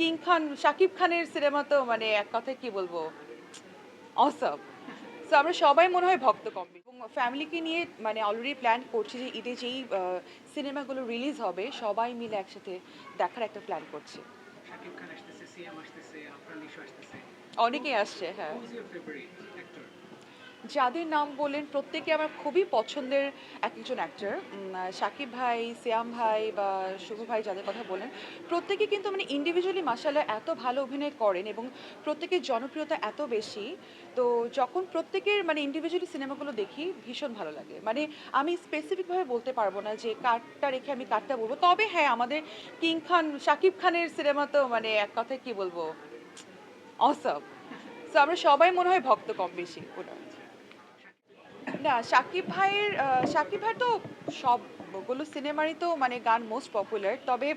King খান শাকিব খানের cinema তো মানে এক কথায় কি বলব? অসব তো আমরা সবাই মনে হয় ভক্ত কম এবং ফ্যামিলিকে নিয়ে মানে অলরেডি প্ল্যান করছি যে ঈদে যেই সিনেমাগুলো রিলিজ হবে সবাই মিলে একসাথে দেখার একটা প্ল্যান করছি। অনেকেই আসছে হ্যাঁ। যাদের নাম বললেন, প্রত্যেকে আমার খুবই পছন্দের এক একজন অ্যাক্টর সাকিব ভাই, সিয়াম ভাই বা শুভ ভাই যাদের কথা বলেন প্রত্যেকে কিন্তু মানে ইন্ডিভিজুয়ালি মাসাল্লাহ এত ভালো অভিনয় করেন এবং প্রত্যেকের জনপ্রিয়তা এত বেশি। তো যখন প্রত্যেকের মানে ইন্ডিভিজুয়ালি সিনেমাগুলো দেখি, ভীষণ ভালো লাগে। মানে আমি স্পেসিফিকভাবে বলতে পারব না যে কারটা রেখে আমি কার্ডটা বলব। তবে হ্যাঁ আমাদের কিং খান শাকিব খানের সিনেমা তো মানে এক কথায় কি বলব? অসব সো আমরা সবাই মনে হয় ভক্ত কম বেশি ওটা না, সাকিব ভাইয়ের সাকিব ভাই তো সবগুলো সিনেমারই তো মানে গান মোস্ট পপুলার তবে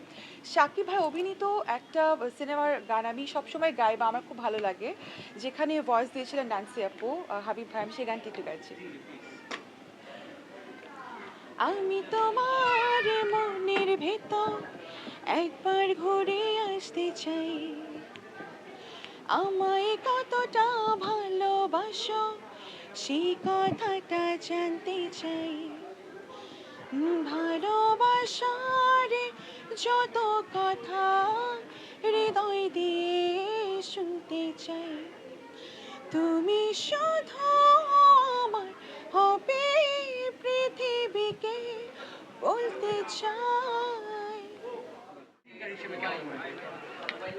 সাকিব ভাই অভিনীত একটা সিনেমার গান আমি সবসময় গাই বা আমার খুব ভালো লাগে, যেখানে ভয়েস দিয়েছিলেন ডান্সি আপু হাবিব ভাই, আমি সেই গানটি একটু গাইছি। আমি তোমার মনের ভেতর একবার ঘুরে আসতে চাই, আমায় কতটা ভালোবাসো সেই কথাটা জানতে চাই। ভালোবাসার যত কথা হৃদয় দিয়ে শুনতে চাই। তুমি শুধু আমার হবে পৃথিবীকে বলতে চাই।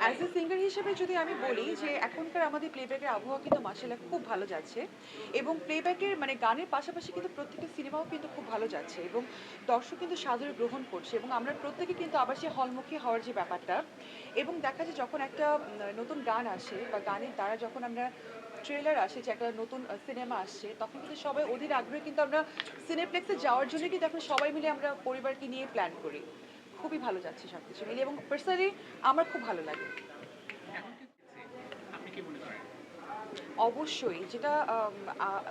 অ্যাজ এ সিঙ্গার হিসেবে যদি আমি বলি যে এখনকার আমাদের প্লেব্যাকের আবহাওয়া কিন্তু মাসাল্লাহ খুব ভালো যাচ্ছে এবং প্লেব্যাকের মানে গানের পাশাপাশি কিন্তু প্রত্যেকটা সিনেমাও কিন্তু খুব ভালো যাচ্ছে এবং দর্শক কিন্তু সাদরে গ্রহণ করছে এবং আমরা প্রত্যেকে কিন্তু আবার সেই হলমুখী হওয়ার যে ব্যাপারটা এবং দেখা যায় যখন একটা নতুন গান আসে বা গানের দ্বারা যখন আমরা ট্রেলার আসে যে একটা নতুন সিনেমা আসছে, তখন কিন্তু সবাই অধীর আগ্রহে কিন্তু আমরা সিনেপ্লেক্সে যাওয়ার জন্য কিন্তু এখন সবাই মিলে আমরা পরিবারকে নিয়ে প্ল্যান করি। খুবই ভালো যাচ্ছে সব কিছু মিলে এবং পার্সোনালি আমার খুব ভালো লাগে। অবশ্যই যেটা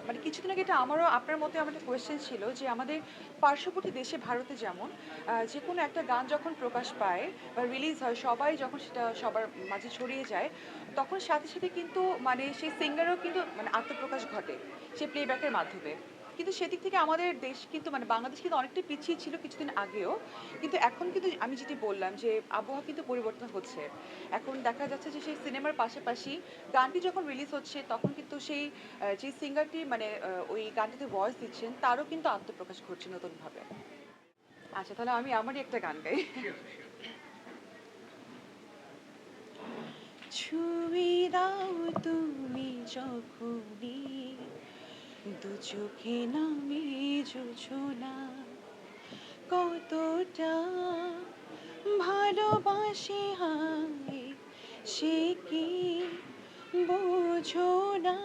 মানে কিছুদিন আগে এটা আমারও আপনার মতে আমার একটা কোয়েশ্চেন ছিল যে আমাদের পার্শ্ববর্তী দেশে ভারতে যেমন যে কোনো একটা গান যখন প্রকাশ পায় বা রিলিজ হয় সবাই যখন সেটা সবার মাঝে ছড়িয়ে যায় তখন সাথে সাথে কিন্তু মানে সেই সিঙ্গারও কিন্তু মানে আত্মপ্রকাশ ঘটে সেই প্লেব্যাকের মাধ্যমে। কিন্তু সেদিক থেকে আমাদের দেশ কিন্তু মানে বাংলাদেশ কিন্তু অনেকটা পিছিয়ে ছিল কিছুদিন আগেও। কিন্তু এখন কিন্তু আমি যেটি বললাম যে, আবহাওয়া কিন্তু পরিবর্তন হচ্ছে। এখন দেখা যাচ্ছে যে, সেই সিনেমার পাশাপাশি গানটি যখন রিলিজ হচ্ছে, তখন কিন্তু সেই যে সিঙ্গারটি মানে ওই গানটিতে ভয়েস দিচ্ছেন, তারও কিন্তু আত্মপ্রকাশ ঘটছে নতুনভাবে। আচ্ছা তাহলে আমি আমারই একটা গান গাই. ছুঁয়ে দাও তুমি যখনই দু চোখে নামে যোছনা কতটা ভালোবাসি হায় সে কি বোঝো না?